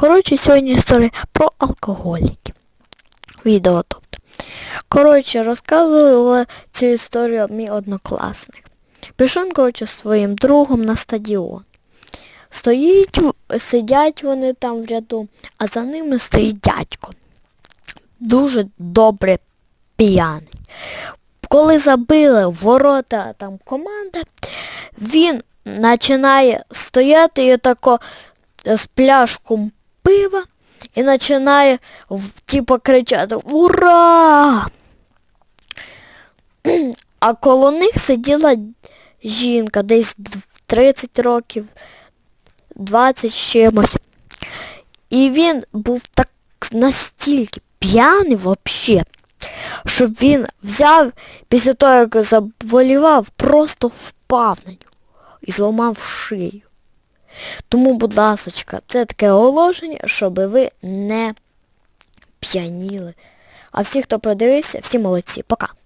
Коротше, сьогодні історія про алкоголіків. Відео тобто. Коротше, розказувала цю історію мій однокласник. Пішов, коротше, зі своїм другом на стадіон. Стоїть, сидять вони там в ряду, а за ними стоїть дядько. Дуже добре п'яний. Коли забили ворота там команда, він починає стояти і тако з пляшком пива і починає типу кричати Ура! А коло них сиділа жінка десь 30 років, 20 чимось. І він був так настільки п'яний взагалі, що він взяв після того, як заболівав, просто впав на нього і зламав шию. Тому, будь ласочка, це таке оголошення, щоб ви не п'яніли. А всі, хто подивився, всі молодці. Пока.